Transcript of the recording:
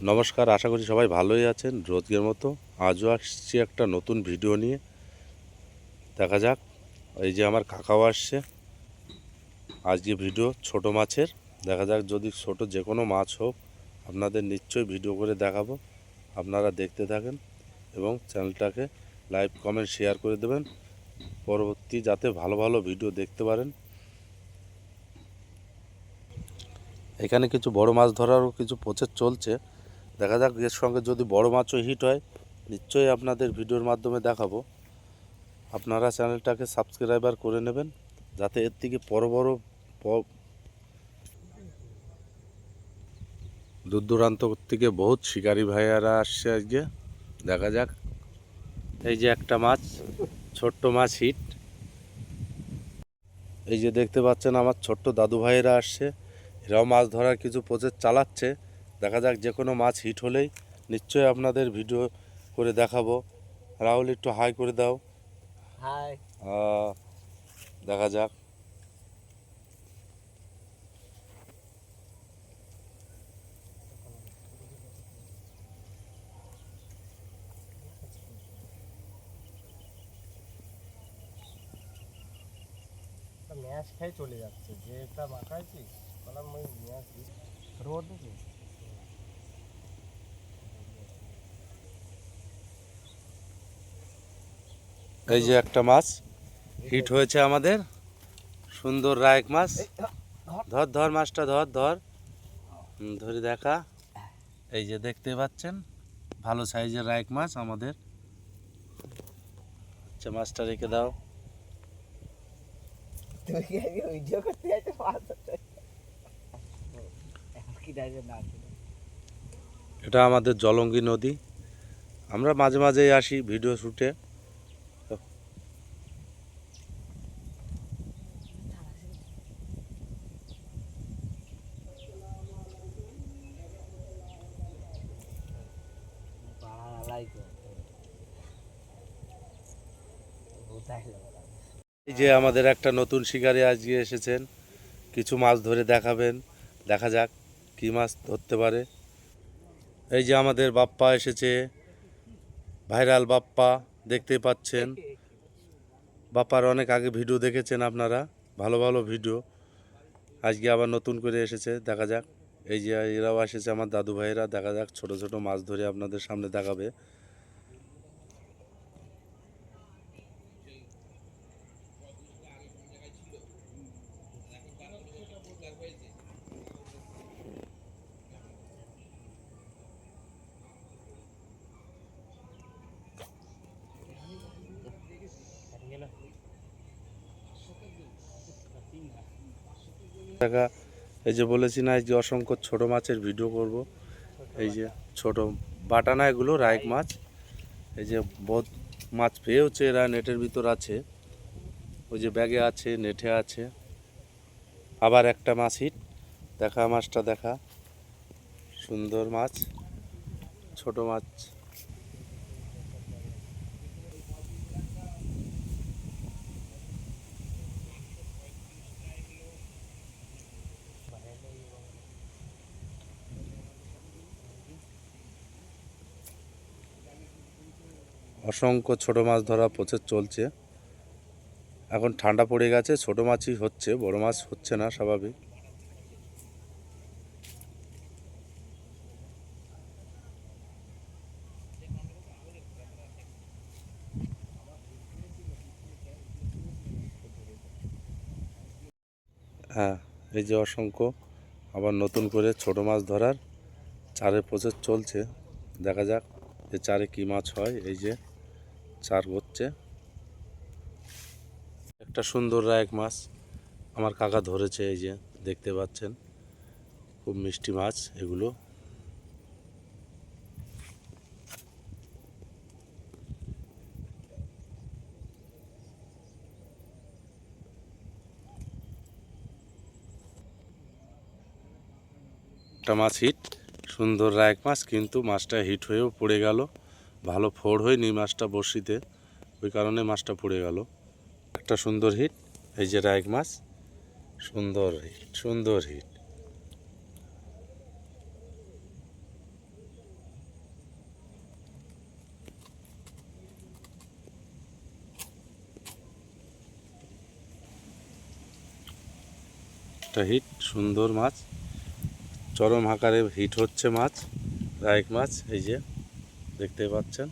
নমস্কার, আশা করি সবাই ভালোই আছেন রোজকের মতো। আজও আসছি একটা নতুন ভিডিও নিয়ে। দেখা যাক, এই যে আমার কাকাও আসছে। আজকে ভিডিও ছোট মাছের। দেখা যাক যদি ছোট যে কোনো মাছ হোক, আপনাদের নিশ্চয়ই ভিডিও করে দেখাবো। আপনারা দেখতে থাকেন এবং চ্যানেলটাকে লাইক, কমেন্ট, শেয়ার করে দেবেন। পরবর্তী যাতে ভালো ভালো ভিডিও দেখতে পারেন। এখানে কিছু বড় মাছ ধরারও কিছু প্রচেস চলছে। দেখা যাক, এর সঙ্গে যদি বড় মাছও হিট হয়, নিশ্চয়ই আপনাদের ভিডিওর মাধ্যমে দেখাবো। আপনারা চ্যানেলটাকে সাবস্ক্রাইবার করে নেবেন, যাতে এর থেকে বড় বড় দূর দূরান্ত থেকে বহুত শিকারি ভাইয়ারা আসছে আজকে। দেখা যাক। এই যে একটা মাছ, ছোট্ট মাছ হিট এই যে দেখতে পাচ্ছেন, আমার ছোট্ট দাদু ভাইয়েরা আসছে। এরাও মাছ ধরার কিছু প্রচেস চালাচ্ছে। দেখা যাক যে কোনো মাছ হিট হলেই নিশ্চয়ই আপনাদের ভিডিও করে দেখাবো। রাহুল একটু হাই করে দাও। হাই দেখা যাক। ম্যাচ খাই চলে যাচ্ছে। যেটা মাখাইছি বললাম ওই ম্যাচ রোদ এই যে একটা মাছ হিট হয়েছে আমাদের। সুন্দর রায়ক মাছ। ধর ধর। মাছটা ধর ধর। ধরে দেখা। এই যে দেখতে পাচ্ছেন ভালো সাইজের রায়ক মাছ আমাদের। আচ্ছা মাছটা রেখে দাও। এটা আমাদের জলঙ্গি নদী। আমরা মাঝে মাঝেই আসি ভিডিও শ্যুটে এই যে আমাদের একটা নতুন শিকারি আজকে এসেছেন। কিছু মাছ ধরে দেখাবেন। দেখা যাক কি মাছ ধরতে পারে। এই যে আমাদের বাপ্পা এসেছে। ভাইরাল বাপ্পা দেখতে পাচ্ছেন। বাপ্পার অনেক আগে ভিডিও দেখেছেন আপনারা। ভালো ভালো ভিডিও। আজকে আবার নতুন করে এসেছে। দেখা যাক। এই যে এরাও এসেছে আমার দাদু ভাইয়েরা। দেখা যাক, ছোট ছোট মাছ ধরে আপনাদের সামনে দেখাবে। টাকা এই যে বলেছি না এই যে অসংখ্য ছোট মাছের ভিডিও করব। এই যে ছোট বাটানা এগুলো রায়ক মাছ। এই যে বহুত মাছ পেয়েওছে এরা নেটের ভিতর আছে। ওই যে ব্যাগে আছে নেটে আছে। আবার একটা মাছ হিট দেখা মাছটা দেখা। সুন্দর মাছ ছোট মাছ। অসংখ্য ছোট মাছ ধরা প্রচেস চলছে। এখন ঠান্ডা পড়ে গেছে, ছোট মাছই হচ্ছে, বড় মাছ হচ্ছে না, স্বাভাবিক। হ্যাঁ এই যে অসংখ্য, আবার নতুন করে ছোট মাছ ধরার চারে প্রসেস চলছে। দেখা যাক যে চারে কী মাছ হয়, এই যে চার হচ্ছে। একটা সুন্দর রায়ক মাছ আমার কাকা ধরেছে এই যে, দেখতে পাচ্ছেন। খুব মিষ্টি মাছ এগুলো। একটা মাছ হিট সুন্দর রায়ক মাছ, কিন্তু মাছটা হিট হয়েও পড়ে গেল। ভালো ফোড় হয়নি মাছটা বড়শিতে, ওই কারণে মাছটা পড়ে গেল। একটা সুন্দর হিট, এই যে রায়ক মাছ, সুন্দর হিট সুন্দর হিট। একটা হিট, সুন্দর মাছ, চরম আকারে হিট হচ্ছে মাছ রায়ক মাছ, এই যে। দেখতে পাচ্ছেন।